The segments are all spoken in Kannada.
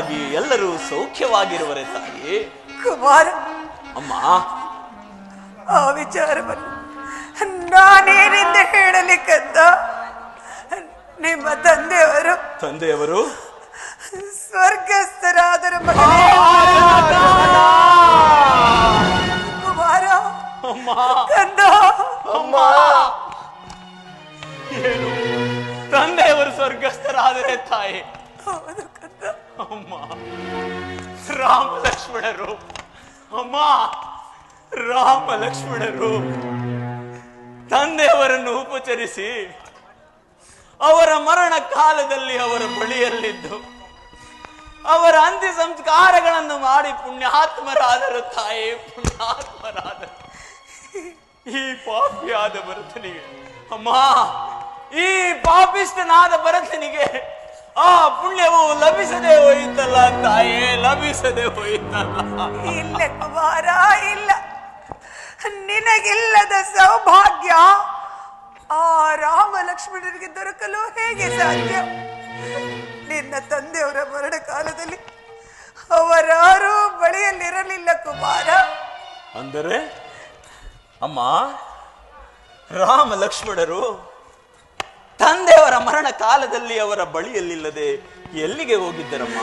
ಹಾಗೆ ಎಲ್ಲರೂ ಸೌಖ್ಯವಾಗಿರುವರೆ ತಾಯಿ. ಕುಮಾರ ಅಮ್ಮ. ಆ ವಿಚಾರವನ್ನು ನಾನೇನಿಂದ ಹೇಳಲಿಕ್ಕಂತ ನಿಮ್ಮ ತಂದೆಯವರು ತಂದೆಯವರು? ಸ್ವರ್ಗಸ್ಥರಾದರ ಮಗನೇ. ಕುಮಾರ ಅಮ್ಮ. ಕಂದ ಅಮ್ಮ. ಏನು? ತಂದೆಯವರು ಸ್ವರ್ಗಸ್ಥರಾದರೆ ತಾಯಿ. ರಾಮ ಲಕ್ಷ್ಮಣರು ಅಮ್ಮ ರಾಮ ಲಕ್ಷ್ಮಣರು ತಂದೆಯವರನ್ನು ಉಪಚರಿಸಿ ಅವರ ಮರಣ ಕಾಲದಲ್ಲಿ ಅವರ ಬಳಿಯಲ್ಲಿದ್ದು ಅವರ ಅಂತ್ಯ ಸಂಸ್ಕಾರಗಳನ್ನು ಮಾಡಿ ಪುಣ್ಯಾತ್ಮರಾದರು, ತಾಯಿ ಪುಣ್ಯಾತ್ಮರಾದರು. ಈ ಪಾಪಿಯಾದ ಭರತನಿಗೆ, ಅಮ್ಮ, ಈ ಪಾಪಿಷ್ಟನಾದ ಭರತನಿಗೆ ಆ ಪುಣ್ಯವು ಲಭಿಸದೆ ಹೋಯಿತಲ್ಲ ತಾಯೇ ಲಭಿಸದೆ ಹೋಯಿತಲ್ಲ. ಇಲ್ಲ ಕುಮಾರ ಇಲ್ಲ. ನಿನಗಿಲ್ಲದ ಸೌಭಾಗ್ಯ ಆ ರಾಮ ಲಕ್ಷ್ಮಣರಿಗೆ ದೊರಕಲು ಹೇಗೆ ಸಾಧ್ಯ? ನಿನ್ನ ತಂದೆಯವರ ಮರಣ ಕಾಲದಲ್ಲಿ ಅವರಾರು ಬಳಿಯಲ್ಲಿರಲಿಲ್ಲ ಕುಮಾರ. ಅಂದರೆ? ಅಮ್ಮ ರಾಮ ಲಕ್ಷ್ಮಣರು ತಂದೆಯವರ ಮರಣ ಕಾಲದಲ್ಲಿ ಅವರ ಬಳಿಯಲ್ಲಿಲ್ಲದೆ ಎಲ್ಲಿಗೆ ಹೋಗಿದ್ದರಮ್ಮ?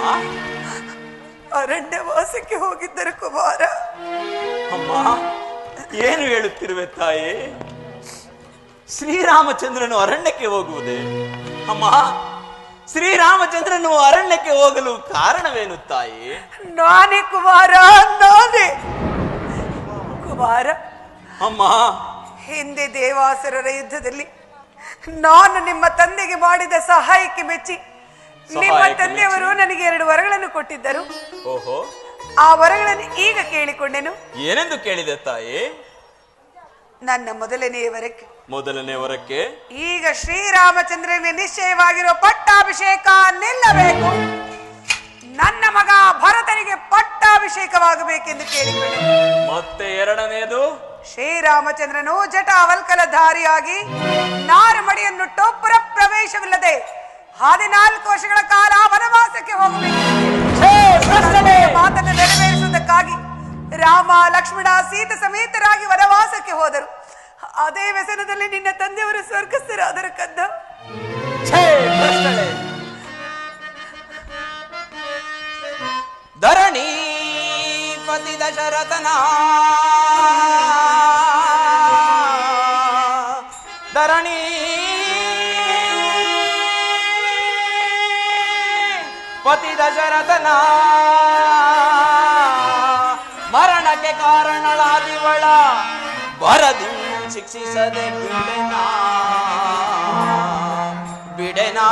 ಅರಣ್ಯವಾಸಕ್ಕೆ ಹೋಗಿದ್ದರು ಕುಮಾರ. ಅಮ್ಮ ಏನು ಹೇಳುತ್ತಿರುವೆ ತಾಯಿ? ಶ್ರೀರಾಮಚಂದ್ರನು ಅರಣ್ಯಕ್ಕೆ ಹೋಗುವುದೇ? ಅಮ್ಮ ಶ್ರೀರಾಮಚಂದ್ರನು ಅರಣ್ಯಕ್ಕೆ ಹೋಗಲು ಕಾರಣವೇನು ತಾಯಿ? ನಾನೇ ಕುಮಾರ ನಾನೇ ಕುಮಾರ ಅಮ್ಮ ಹಿಂದೆ ದೇವಾಸರರ ಯುದ್ಧದಲ್ಲಿ ನಾನು ನಿಮ್ಮ ತಂದೆಗೆ ಮಾಡಿದ ಸಹಾಯಕ್ಕೆ ಮೆಚ್ಚಿ. ನಿಮ್ಮ ತಂದೆಯವರು ನನಗೆ ಎರಡು ವರಗಳನ್ನು ಕೊಟ್ಟಿದ್ದರು. ಓಹೋ. ಆ ವರಗಳನ್ನು ಈಗ ಕೇಳಿಕೊಂಡೆನು. ಏನೆಂದು ಕೇಳಿದೆ ತಾಯಿ? ನನ್ನ ಮೊದಲನೆಯ ವರಕ್ಕೆ. ಮೊದಲನೇ ವರಕ್ಕೆ? ಈಗ ಶ್ರೀರಾಮಚಂದ್ರನಿಗೆ ನಿಶ್ಚಯವಾಗಿರುವ ಪಟ್ಟಾಭಿಷೇಕ ನಿಲ್ಲಬೇಕು. ನನ್ನ ಮಗ ಭರತನಿಗೆ ಪಟ್ಟಾಭಿಷೇಕವಾಗಬೇಕೆಂದು ಕೇಳಿಕೊಂಡೆ ಮತ್ತೆ ಎರಡನೆಯದು? ಶ್ರೀರಾಮಚಂದ್ರನು ಜಟಾವಲ್ಕಲಧಾರಿಯಾಗಿ ನಾರುಮಡಿಯನ್ನು ಟೋಪುರ ಪ್ರವೇಶವಿಲ್ಲದೆ ಹದಿನಾಲ್ಕು ವರ್ಷಗಳ ಕಾಲ ವನವಾಸಕ್ಕೆ ಹೋಗಬೇಕು. ಮಾತನ್ನು ನೆರವೇರಿಸುವುದಕ್ಕಾಗಿ ರಾಮ ಲಕ್ಷ್ಮಣ ಸೀತ ಸಮೇತರಾಗಿ ವನವಾಸಕ್ಕೆ ಹೋದರು. ಅದೇ ವ್ಯಸನದಲ್ಲಿ ನಿನ್ನ ತಂದೆಯವರು ಸ್ವರ್ಗಸ್ಥರಾದರು ಕದ್ದ. ಧರಣಿ ಪತಿ ದಶರಥನ ಧರಣಿ. ಪತಿ ದಶರಥನ ಮರಣಕ್ಕೆ ಕಾರಣಳಾದಿವಳ ಬರದಿ ಶಿಕ್ಷಿಸದೆ ಬಿಡೆನಾ ಬಿಡೆನಾ.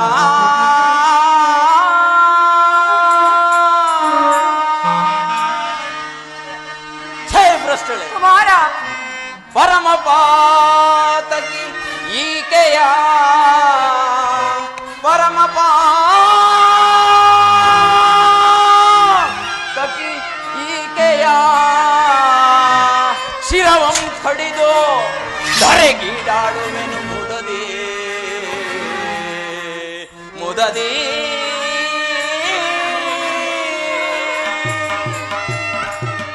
ಪಾತಕಿ ಈಕೆಯ ಶಿರವಂ ಕಡಿದು ಧರೆಗೀಡಾಡುವೆನು ಮುದದಿ. ಮುದದಿ.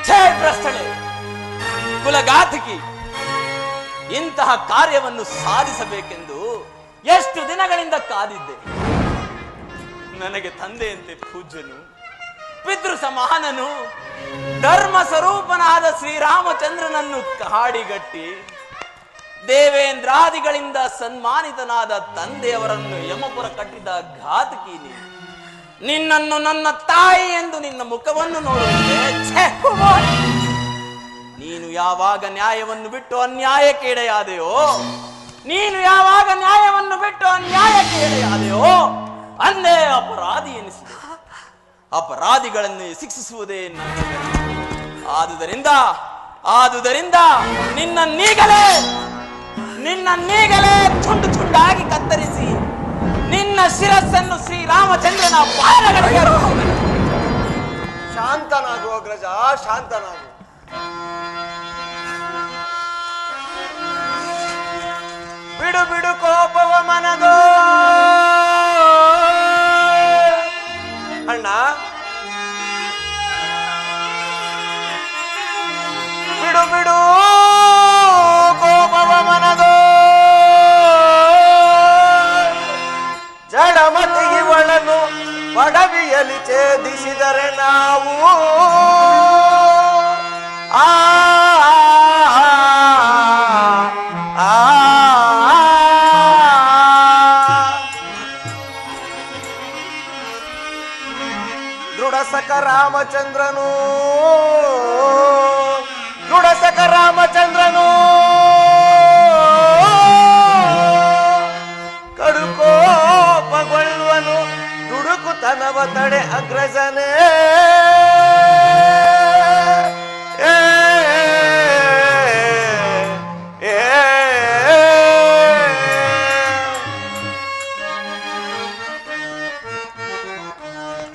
ಛೇ ಕುಲಗಾತಕಿ ಇಂತಹ ಕಾರ್ಯವನ್ನು ಸಾಧಿಸಬೇಕೆಂದು ಎಷ್ಟು ದಿನಗಳಿಂದ ಕಾದಿದ್ದೆ. ನನಗೆ ತಂದೆಯಂತೆ ಪೂಜ್ಯನು, ಪಿತೃ ಸಮಾನನು, ಧರ್ಮ ಸ್ವರೂಪನಾದ ಶ್ರೀರಾಮಚಂದ್ರನನ್ನು ಕಾಡಿಗಟ್ಟಿ ದೇವೇಂದ್ರಾದಿಗಳಿಂದ ಸನ್ಮಾನಿತನಾದ ತಂದೆಯವರನ್ನು ಯಮಪುರ ಕಟ್ಟಿದ ಘಾತಕಿ ನೀನು ನಿನ್ನನ್ನು ನನ್ನ ತಾಯಿ ಎಂದು ನಿನ್ನ ಮುಖವನ್ನು ನೋಡುತ್ತೆ ನೀನು ಯಾವಾಗ ನ್ಯಾಯವನ್ನು ಬಿಟ್ಟು ಅನ್ಯಾಯಕ್ಕೆ ಎಡೆಯಾದೆಯೋ ನೀನು ಯಾವಾಗ ನ್ಯಾಯವನ್ನು ಬಿಟ್ಟು ಅನ್ಯಾಯಕ್ಕೆ ಎಡೆಯಾದೆಯೋ ಅಂದೇ ಅಪರಾಧಿ ಎನಿಸಿದೆ. ಅಪರಾಧಿಗಳನ್ನು ಶಿಕ್ಷಿಸುವುದೇ ಆದುದರಿಂದ ಆದುದರಿಂದ ನಿನ್ನ ನೀಗಲೇ ನಿನ್ನ ನೀಗಲೇ ಚುಂಡು ಚುಂಡಾಗಿ ಕತ್ತರಿಸಿ, ನಿನ್ನ ಶಿರಸ್ಸನ್ನು ಶ್ರೀರಾಮಚಂದ್ರನ ಪಾದಗಳಿಗೆ. ಶಾಂತನಾಗು ಅಗ್ರಜ ಶಾಂತನಾಗು. ಬಿಡು ಬಿಡು. ಜಡಮತಿ ಇವಳನು ಪಡವಿಯಲ್ಲಿ ಛೇದಿಸಿದರೆ ನಾವು ಆ ದೃಢಸಕ ರಾಮಚಂದ್ರನು ದೃಢಸಕ ರಾಮಚಂದ್ರನು ದುಡುಕುತನವ ತಡೆ ಅಗ್ರಜನೇ.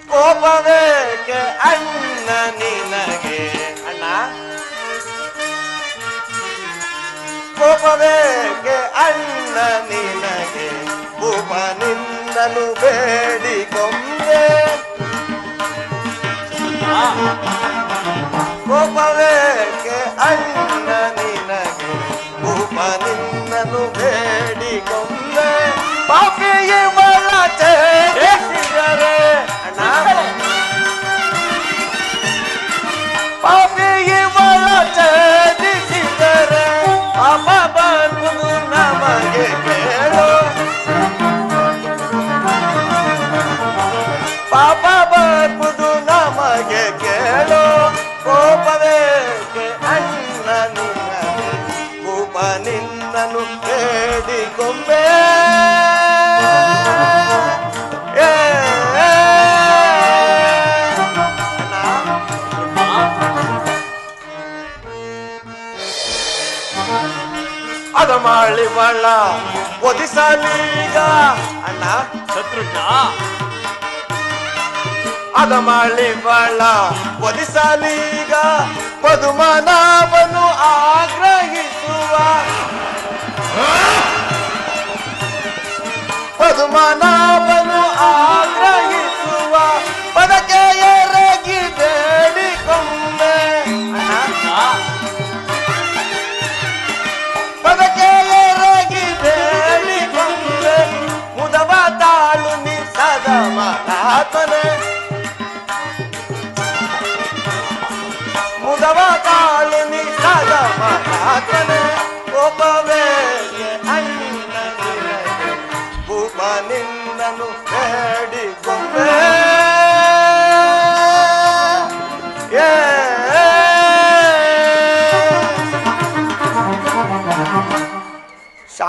ಕೋಪವೇಕೆ ಅಣ್ಣ ನಿನಗೆ? ಅಣ್ಣ? ಕೋಪವೇಕೆ ಅಣ್ಣ ನಿನಗೆ? ಉಪ ನಿನ್ನನು ಬೇಡಿಕೊಂಬೆ ಕೋಪವೇಕೆ ಅಣ್ಣ ನಿನಗೆ ಅದ ಮಾಡಿ ಬಾಳ ಒದಿಸಲೀಗ. ಅಣ್ಣ. ಶತ್ರುಘ್ನ. ಅದ ಮಾಡಿ ಬಾಳ ಒದಿಸಲೀಗ. ಪದುಮನಾಭನು ಆಗ್ರಹಿಸುವ. ಪದುಮನಾಭನು ಆಗ್ರಹಿಸುವ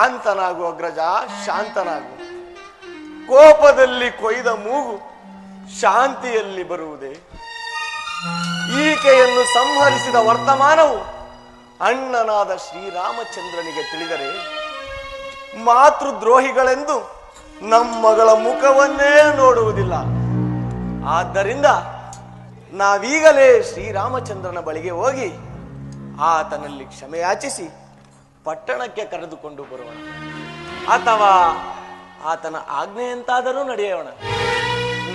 ಶಾಂತನಾಗು ಅಗ್ರಜ, ಶಾಂತನಾಗು. ಕೋಪದಲ್ಲಿ ಕೊಯ್ದ ಮೂಗು ಶಾಂತಿಯಲ್ಲಿ ಬರುವುದೇ? ಈಕೆಯನ್ನು ಸಂಹರಿಸಿದ ವರ್ತಮಾನವು ಅಣ್ಣನಾದ ಶ್ರೀರಾಮಚಂದ್ರನಿಗೆ ತಿಳಿದರೆ ಮಾತೃದ್ರೋಹಿಗಳೆಂದು ನಮ್ಮಗಳ ಮುಖವನ್ನೇ ನೋಡುವುದಿಲ್ಲ. ಆದ್ದರಿಂದ ನಾವೀಗಲೇ ಶ್ರೀರಾಮಚಂದ್ರನ ಬಳಿಗೆ ಹೋಗಿ ಆತನಲ್ಲಿ ಕ್ಷಮೆಯಾಚಿಸಿ ಪಟ್ಟಣಕ್ಕೆ ಕರೆದುಕೊಂಡು ಬರೋಣ. ಅಥವಾ ಆತನ ಆಜ್ಞೆಯಂತಾದರೂ ನಡೆಯೋಣ.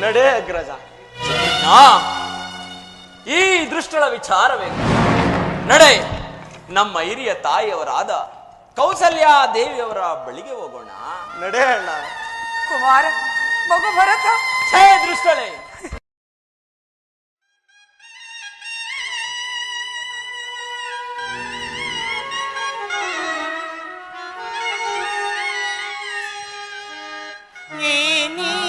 ನಡೆ ಅಗ್ರಜ. ಈ ದೃಷ್ಟಳ ವಿಚಾರವೇನು ನಡೆ ನಮ್ಮ ಹಿರಿಯ ತಾಯಿಯವರಾದ ಕೌಸಲ್ಯ ದೇವಿಯವರ ಬಳಿಗೆ ಹೋಗೋಣ. ನಡೆ ಅಣ್ಣ. ಕುಮಾರ ಮಗು ಭರತ. ಛೇ ದೃಷ್ಟಳೆ.